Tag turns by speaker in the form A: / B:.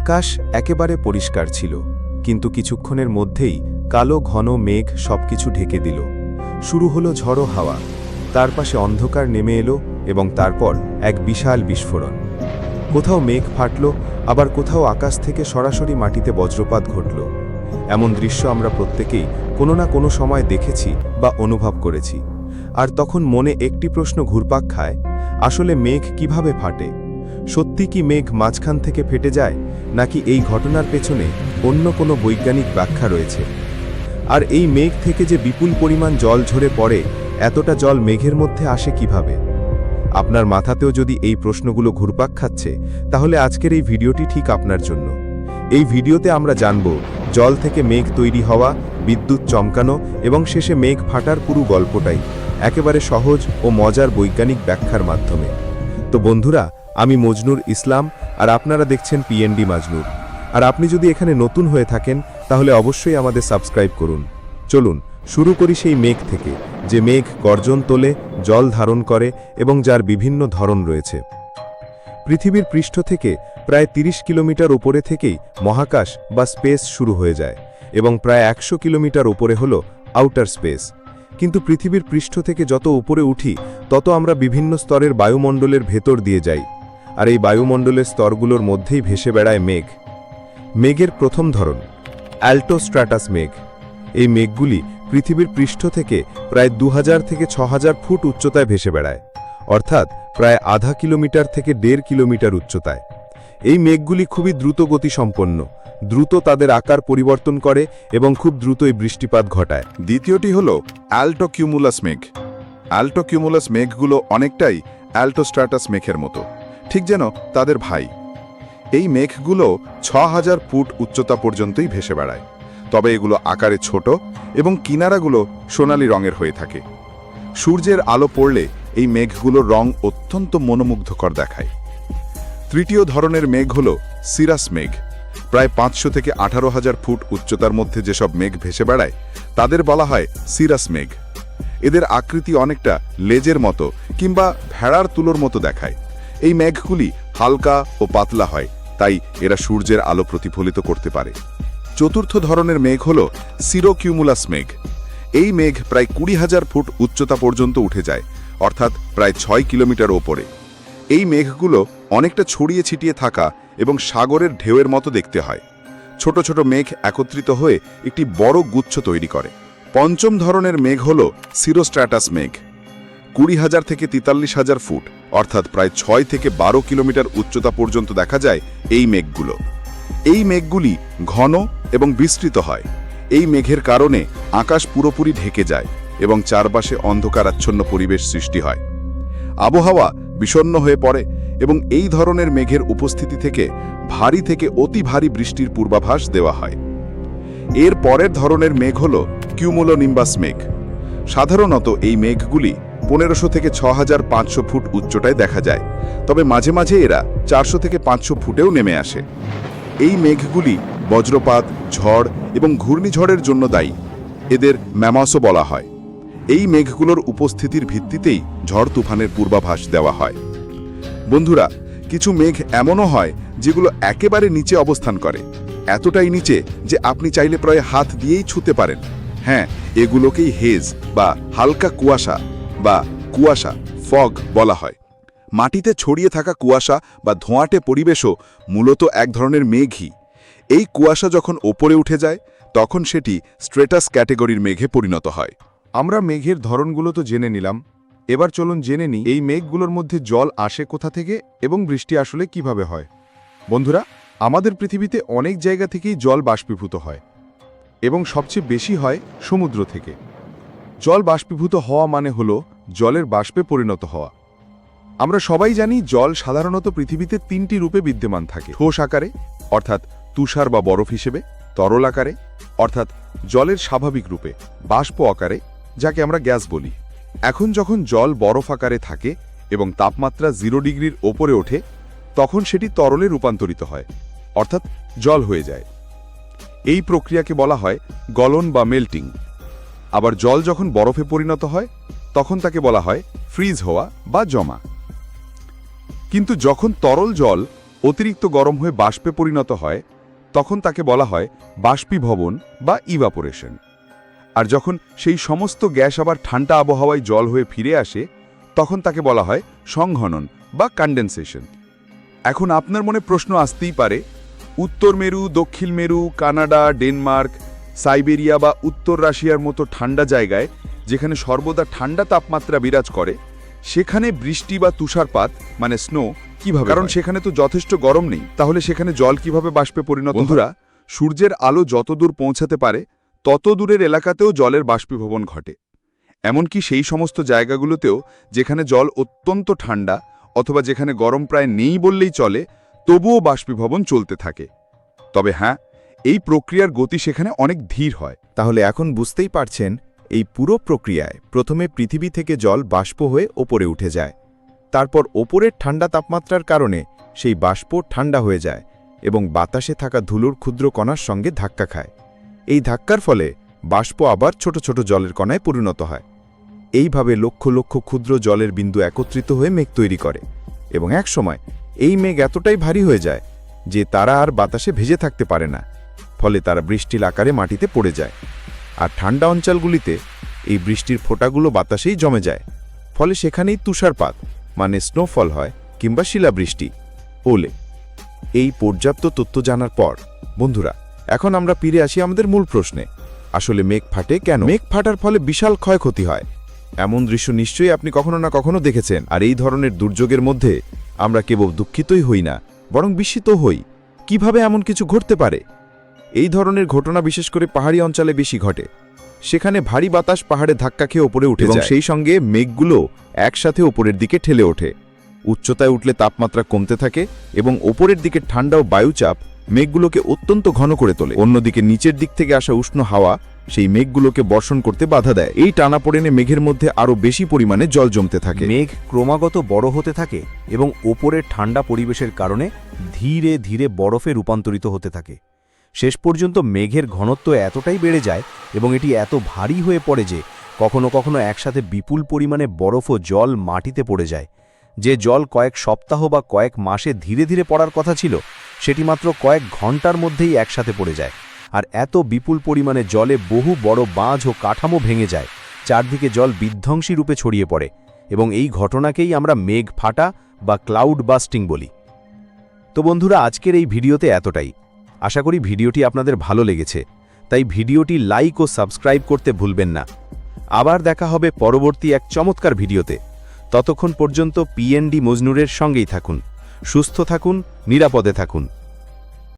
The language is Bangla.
A: আকাশ একেবারে পরিষ্কার ছিল, কিন্তু কিছুক্ষণের মধ্যেই কালো ঘন মেঘ সবকিছু ঢেকে দিল। শুরু হলো ঝড়ো হাওয়া। তার পাশে অন্ধকার নেমে এলো এবং তারপর এক বিশাল বিস্ফোরণ। কোথাও মেঘ ফাটল, আবার কোথাও আকাশ থেকে সরাসরি মাটিতে বজ্রপাত ঘটল। এমন দৃশ্য আমরা প্রত্যেকেই কোনো না কোনো সময় দেখেছি বা অনুভব করেছি। আর তখন মনে একটি প্রশ্ন ঘুরপাক খায়, আসলে মেঘ কীভাবে ফাটে? সত্যি কি মেঘ মাঝখান থেকে ফেটে যায়, নাকি এই ঘটনার পেছনে অন্য কোনো বৈজ্ঞানিক ব্যাখ্যা রয়েছে? আর এই মেঘ থেকে যে বিপুল পরিমাণ জল ঝরে পড়ে, এতটা জল মেঘের মধ্যে আসে কীভাবে? আপনার মাথাতেও যদি এই প্রশ্নগুলো ঘুরপাক খাচ্ছে, তাহলে আজকের এই ভিডিওটি ঠিক আপনার জন্য। এই ভিডিওতে আমরা জানব, জল থেকে মেঘ তৈরি হওয়া, বিদ্যুৎ চমকানো এবং শেষে মেঘ ফাটার পুরো গল্পটাই, একেবারে সহজ ও মজার বৈজ্ঞানিক ব্যাখ্যার মাধ্যমে। তো বন্ধুরা আমি মজনুর ইসলাম, আর আপনারা দেখছেন পিএনডি মাজনুর। আর আপনি যদি এখানে নতুন হয়ে থাকেন, তাহলে অবশ্যই আমাদের সাবস্ক্রাইব করুন। চলুন, শুরু করি সেই মেঘ থেকে, যে মেঘ গর্জন তোলে, জল ধারণ করে, এবং যার বিভিন্ন ধরন রয়েছে। পৃথিবীর পৃষ্ঠ থেকে প্রায় ৩০ কিলোমিটার উপরে থেকেই মহাকাশ বা স্পেস শুরু হয়ে যায়, এবং প্রায় একশো কিলোমিটার উপরে হল আউটার স্পেস। কিন্তু পৃথিবীর পৃষ্ঠ থেকে যত উপরে উঠি, তত আমরা বিভিন্ন স্তরের বায়ুমণ্ডলের ভেতর দিয়ে যাই আর এই বায়ুমণ্ডলের স্তরগুলোর মধ্যেই ভেসে বেড়ায় মেঘ। মেঘের প্রথম ধরন অ্যাল্টোস্ট্র্যাটাস মেঘ। এই মেঘগুলি পৃথিবীর পৃষ্ঠ থেকে প্রায় দু হাজার থেকে ছ ফুট উচ্চতায় ভেসে বেড়ায়, অর্থাৎ প্রায় আধা কিলোমিটার থেকে দেড় কিলোমিটার উচ্চতায়। এই মেঘগুলি খুবই দ্রুত গতিসম্পন্ন, দ্রুত তাদের আকার পরিবর্তন করে এবং খুব দ্রুতই বৃষ্টিপাত ঘটায়।
B: দ্বিতীয়টি হল অ্যাল্টোকিউমুলাস মেঘ। অ্যাল্টোকিউমুলাস মেঘগুলো অনেকটাই অ্যাল্টোস্ট্র্যাটাস মেঘের মতো। ঠিক যেন তাদের ভাই। এই মেঘগুলো ছ হাজার ফুট উচ্চতা পর্যন্তই ভেসে বেড়ায়। তবে এগুলো আকারে ছোট এবং কিনারাগুলো সোনালি রঙের হয়ে থাকে। সূর্যের আলো পড়লে এই মেঘগুলোর রং অত্যন্ত মনোমুগ্ধকর দেখায়। তৃতীয় ধরনের মেঘ হল সিরাস মেঘ। প্রায় পাঁচশো থেকে আঠারো হাজার ফুট উচ্চতার মধ্যে যেসব মেঘ ভেসে বেড়ায়, তাদের বলা হয় সিরাস মেঘ। এদের আকৃতি অনেকটা লেজের মতো কিংবা ভেড়ার তুলোর মতো দেখায়। এই মেঘগুলি হালকা ও পাতলা হয়, তাই এরা সূর্যের আলো প্রতিফলিত করতে পারে। চতুর্থ ধরনের মেঘ হল সিরোকিউমুলাস মেঘ। এই মেঘ প্রায় কুড়ি হাজার ফুট উচ্চতা পর্যন্ত উঠে যায়, অর্থাৎ প্রায় ছয় কিলোমিটার ওপরে। এই মেঘগুলো অনেকটা ছড়িয়ে ছিটিয়ে থাকা এবং সাগরের ঢেউয়ের মতো দেখতে হয়। ছোট ছোট মেঘ একত্রিত হয়ে একটি বড় গুচ্ছ তৈরি করে। পঞ্চম ধরনের মেঘ হল সিরোস্ট্র্যাটাস মেঘ। কুড়ি হাজার থেকে তেতাল্লিশ হাজার ফুট, অর্থাৎ প্রায় ছয় থেকে বারো কিলোমিটার উচ্চতা পর্যন্ত দেখা যায় এই মেঘগুলো। এই মেঘগুলি ঘন এবং বিস্তৃত হয়। এই মেঘের কারণে আকাশ পুরোপুরি ঢেকে যায় এবং চারপাশে অন্ধকারাচ্ছন্ন পরিবেশ সৃষ্টি হয়। আবহাওয়া বিষণ্ণ হয়ে পড়ে এবং এই ধরনের মেঘের উপস্থিতি থেকে ভারী থেকে অতি ভারী বৃষ্টির পূর্বাভাস দেওয়া হয়। এর পরের ধরনের মেঘ হল কিউমোলোনিম্বাস মেঘ। সাধারণত এই মেঘগুলি পনেরোশো থেকে ছ হাজার পাঁচশো ফুট উচ্চতায় দেখা যায়। তবে মাঝে মাঝে এরা চারশো থেকে পাঁচশো ফুটেও নেমে আসে। এই মেঘগুলি বজ্রপাত, ঝড় এবং ঘূর্ণিঝড়ের জন্য দায়ী। এদের ম্যামাসও বলা হয়। এই মেঘগুলোর উপস্থিতির ভিত্তিতেই ঝড় তুফানের পূর্বাভাস দেওয়া হয়। বন্ধুরা, কিছু মেঘ এমনও হয় যেগুলো একেবারে নিচে অবস্থান করে। এতটাই নিচে যে আপনি চাইলে প্রায় হাত দিয়েই ছুতে পারেন। হ্যাঁ এগুলোকেই হেজ বা হালকা কুয়াশা বা কুয়াশা, ফগ বলা হয়। মাটিতে ছড়িয়ে থাকা কুয়াশা বা ধোঁয়াটে পরিবেশও মূলত এক ধরনের মেঘই। এই কুয়াশা যখন ওপরে উঠে যায়, তখন সেটি স্ট্রেটাস ক্যাটেগরির মেঘে পরিণত হয়।
A: আমরা মেঘের ধরনগুলো তো জেনে নিলাম। এবার চলুন জেনে নিই, এই মেঘগুলোর মধ্যে জল আসে কোথা থেকে এবং বৃষ্টি আসলে কীভাবে হয়? বন্ধুরা, আমাদের পৃথিবীতে অনেক জায়গা থেকেই জল বাষ্পীভূত হয় এবং সবচেয়ে বেশি হয় সমুদ্র থেকে। জল বাষ্পীভূত হওয়া মানে হল জলের বাষ্পে পরিণত হওয়া। আমরা সবাই জানি জল সাধারণত পৃথিবীতে তিনটি রূপে বিদ্যমান থাকে। ঠোস আকারে, অর্থাৎ তুষার বা বরফ হিসেবে, তরল আকারে, অর্থাৎ জলের স্বাভাবিক রূপে, বাষ্প আকারে, যাকে আমরা গ্যাস বলি। এখন যখন জল বরফ আকারে থাকে এবং তাপমাত্রা জিরো ডিগ্রির ওপরে ওঠে, তখন সেটি তরলে রূপান্তরিত হয়, অর্থাৎ জল হয়ে যায়। এই প্রক্রিয়াকে বলা হয় গলন বা মেল্টিং। আবার জল যখন বরফে পরিণত হয়, তখন তাকে বলা হয় ফ্রিজ হওয়া বা জমা। কিন্তু যখন তরল জল
B: অতিরিক্ত গরম হয়ে বাষ্পে পরিণত হয়, তখন তাকে বলা হয় বাষ্পীভবন বা ইভাপোরেশন আর যখন সেই সমস্ত গ্যাস আবার ঠান্ডা আবহাওয়ায় জল হয়ে ফিরে আসে, তখন তাকে বলা হয় সংঘনন বা কন্ডেনসেশন এখন আপনার মনে প্রশ্ন আসতেই পারে, উত্তর মেরু, দক্ষিণ মেরু, কানাডা, ডেনমার্ক সাইবেরিয়া বা উত্তর রাশিয়ার মতো ঠান্ডা জায়গায় যেখানে সর্বদা ঠান্ডা তাপমাত্রা বিরাজ করে সেখানে বৃষ্টি বা তুষারপাত মানে স্নো কীভাবে কারণ সেখানে তো যথেষ্ট গরম নেই। তাহলে সেখানে জল কীভাবে বাষ্পে পরিণত বন্ধুরা সূর্যের আলো যত দূর পৌঁছাতে পারে তত দূরের এলাকাতেও জলের বাষ্পীভবন ঘটে। এমনকি সেই সমস্ত জায়গাগুলোতেও যেখানে জল অত্যন্ত ঠান্ডা অথবা যেখানে গরম প্রায় নেই বললেই চলে তবুও বাষ্পীভবন চলতে থাকে। তবে হ্যাঁ এই প্রক্রিয়ার গতি সেখানে অনেক ধীর হয়।
A: তাহলে এখন বুঝতেই পারছেন, এই পুরো প্রক্রিয়ায় প্রথমে পৃথিবী থেকে জল বাষ্প হয়ে ওপরে উঠে যায়। তারপর ওপরের ঠান্ডা তাপমাত্রার কারণে সেই বাষ্প ঠান্ডা হয়ে যায় এবং বাতাসে থাকা ধুলোর ক্ষুদ্র কণার সঙ্গে ধাক্কা খায়। এই ধাক্কার ফলে বাষ্প আবার ছোট ছোট জলের কণায় পরিণত হয়। এইভাবে লক্ষ লক্ষ ক্ষুদ্র জলের বিন্দু একত্রিত হয়ে মেঘ তৈরি করে এবং একসময় এই মেঘ এতটাই ভারী হয়ে যায় যে তারা আর বাতাসে ভেজে থাকতে পারে না। ফলে তারা বৃষ্টির আকারে মাটিতে পড়ে যায়। আর ঠান্ডা অঞ্চলগুলিতে এই বৃষ্টির ফোঁটাগুলো বাতাসেই জমে যায়। ফলে সেখানেই তুষারপাত মানে স্নোফল হয়, কিংবা শিলাবৃষ্টি। ওলে, এই পর্যাপ্ত তথ্য জানার পর, বন্ধুরা, এখন আমরা ফিরে আসি আমাদের মূল প্রশ্নে। আসলে মেঘ ফাটে কেন? মেঘ ফাটার ফলে বিশাল ক্ষয়ক্ষতি হয়। এমন দৃশ্য নিশ্চয়ই আপনি কখনো না কখনো দেখেছেন, আর এই ধরনের দুর্যোগের মধ্যে আমরা কেবল দুঃখিতই হই না, বরং বিস্মিত হই। কীভাবে এমন কিছু ঘটতে পারে? এই ধরনের ঘটনা বিশেষ করে পাহাড়ি অঞ্চলে বেশি ঘটে। সেখানে ভারী বাতাস পাহাড়ে ধাক্কা খেয়ে ওপরে উঠে এবং সেই সঙ্গে মেঘগুলো একসাথে ওপরের দিকে ঠেলে ওঠে। উচ্চতায় উঠলে তাপমাত্রা কমতে থাকে এবং ওপরের দিকে ঠান্ডা ও বায়ুচাপ মেঘগুলোকে অত্যন্ত ঘন করে তোলে। অন্যদিকে নিচের দিক থেকে আসা উষ্ণ হাওয়া সেই মেঘগুলোকে বর্ষণ করতে বাধা দেয়। এই টানাপোড়েনে মেঘের মধ্যে আরও বেশি পরিমাণে জল জমতে থাকে।
C: মেঘ ক্রমাগত বড় হতে থাকে এবং ওপরের ঠান্ডা পরিবেশের কারণে ধীরে ধীরে বরফে রূপান্তরিত হতে থাকে। শেষ পর্যন্ত মেঘের ঘনত্ব এতটাই বেড়ে যায় এবং এটি এত ভারী হয়ে পড়ে যে কখনো কখনো একসাথে বিপুল পরিমাণে বরফ ও জল মাটিতে পড়ে যায়। যে জল কয়েক সপ্তাহ বা কয়েক মাসে ধীরে ধীরে পড়ার কথা ছিল, সেটি মাত্র কয়েক ঘণ্টার মধ্যেই একসাথে পড়ে যায়। আর এত বিপুল পরিমাণে জলে বহু বড় বাঁধ ও কাঠামো ভেঙে যায়, চারদিকে জল বিধ্বংসী রূপে ছড়িয়ে পড়ে এবং এই ঘটনাকেই আমরা মেঘ ফাটা বা ক্লাউড বাস্টিং বলি। তো বন্ধুরা, আজকের এই ভিডিওতে এতটাই। আশা করি ভিডিওটি আপনাদের ভালো লেগেছে। তাই ভিডিওটি লাইক ও সাবস্ক্রাইব করতে ভুলবেন না। আবার দেখা হবে পরবর্তী এক চমৎকার ভিডিওতে। ততক্ষণ পর্যন্ত পিএনডি মজনুরের সঙ্গেই থাকুন। সুস্থ থাকুন, নিরাপদে থাকুন।